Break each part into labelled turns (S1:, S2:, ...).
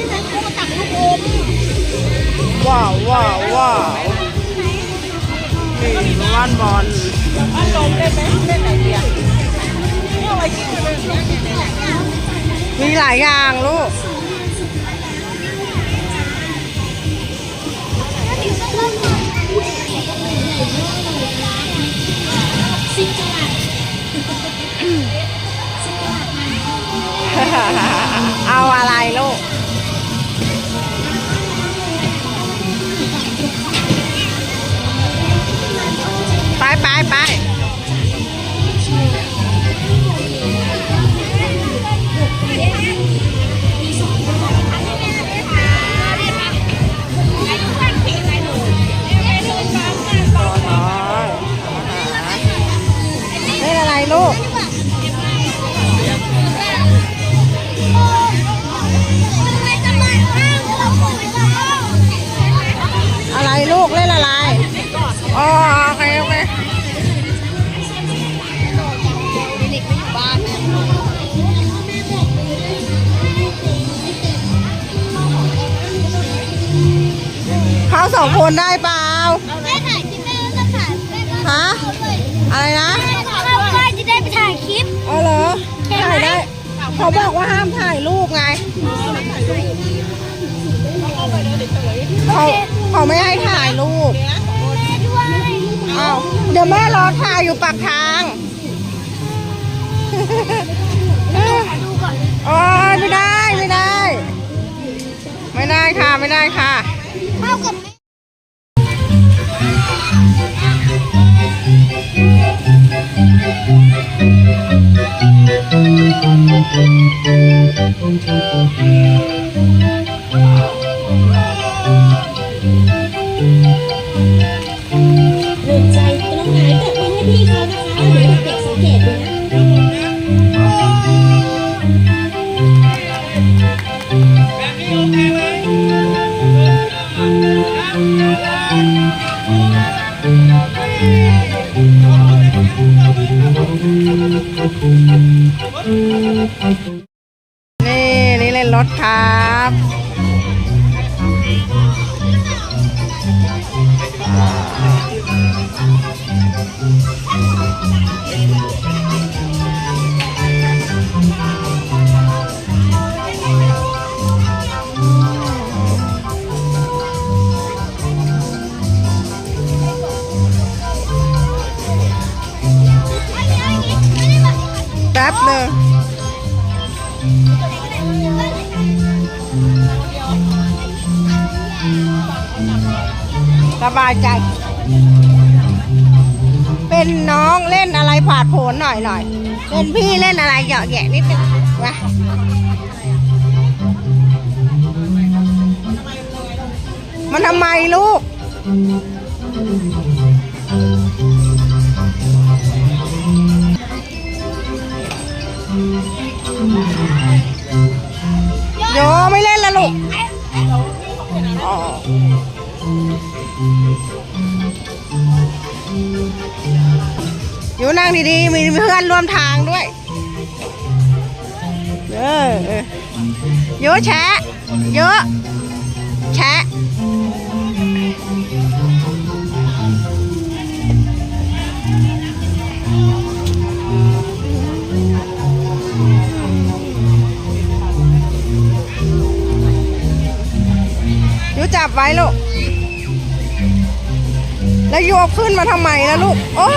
S1: เฮ้ยนายเขามาตักลูกอม
S2: ว้าวว้าวว้าวนี่ว่านบอล
S1: อารมณ์ได้ไหมเล่นไหนเดียวนี่เอาไว้กินเลย
S2: มีหลายอย่างลูก เขาสองคนได้เปล่า
S1: แม่ถ่ายคลิปแม่ก็ถ่ายแม่ก็
S2: ฮะอะไรนะ
S1: เข้าบ้านจะได้ไปถ่ายคลิป
S2: อ๋อเหรอถ่ายได้ เขาบอกว่าห้ามถ่ายรูปไงเขาเขาไม่ให้ถ่ายรูป
S1: แม่ด้วย
S2: อ้าวเดี๋ยวแม่รอถ่ายอยู่ปากทาง
S1: ขอดูก่อน
S2: โอ้ยไม่ได้ไม่ได้ ไม่ได้ค่ะไม่ได้ค่ะ
S1: เข้
S3: นี่ นี่เล่
S2: นรถครับแสบายใจ เป็นน้องเล่นอะไรผาดโผนหน่อยหน่อยเป็นพี่เล่นอะไรเหยาะแยะนิดนึงนะมันทำไมลูก อนร่วมทางด้วย เออเยอะแชะเยอะแชะยูจับไว้ลูก แล้วยูเอาขึ้นมาทำไมล่ะลูก โอ้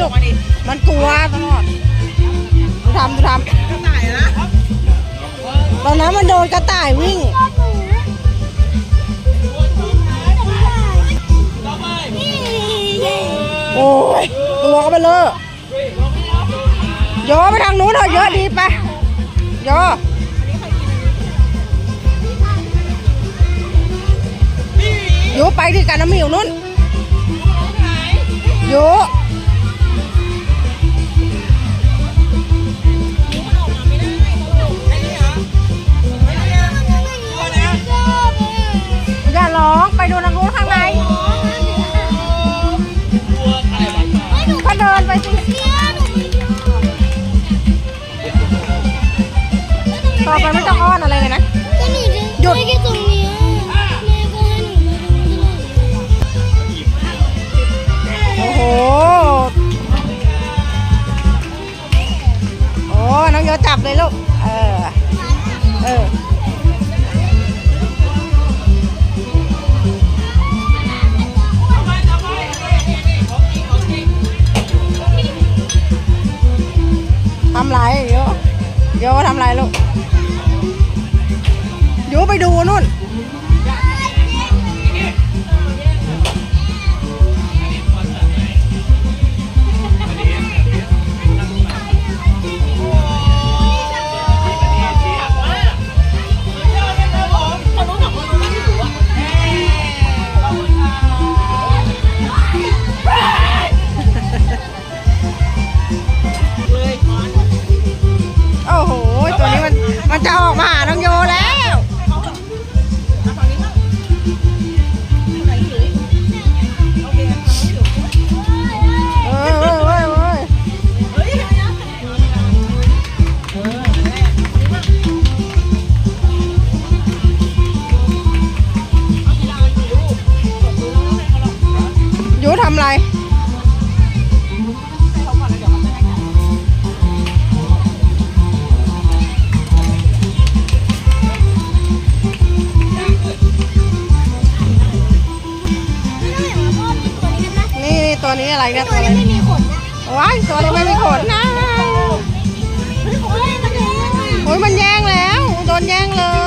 S2: ลูกมาดิ
S1: มั
S2: นกลัวตลอดดูทำดูท
S1: กระต่ายนะำ
S2: ตอนนั้นมันโดนกระต่ายวิ่ง
S3: นี่เย้
S2: โอ้ยตัวก็ไปเลยโยไปทางนู้นเถอะเยอะดีไปโยโยไปที่กันน้ำหมิวนู้นโย น้องไปดูทางนู้นข้างในก็เดินไปสิต่อไปไม่ต้องอ้อนอะไรเลยนะ
S3: ห
S2: ยุด
S3: แค่ตรงนี้
S2: โอ้โห โอ้น้องโยจับเลยลูก เออ เออ โยทำไรลูกโยไปดูนู่น อะไรเนี่ย
S3: ตั
S2: ตัวว
S3: นี้
S2: นี้
S3: ไม่มีขนนะ
S2: ว้ายตัวนี้ไม่มีขนนะ
S3: โอ้ยมันแดงอะ
S2: โอ้ยมันแย่งแล้ว โดนแย่งเลย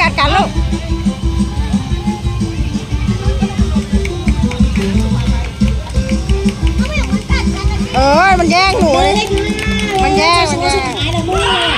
S2: กัดกัดกัดลูกเออมันแย่งหนู
S3: เบอ
S2: เล
S3: ร์
S2: ย
S3: เลขห้า
S2: มันแย่ง
S3: เบอร์สุดท้ายแล้วมึง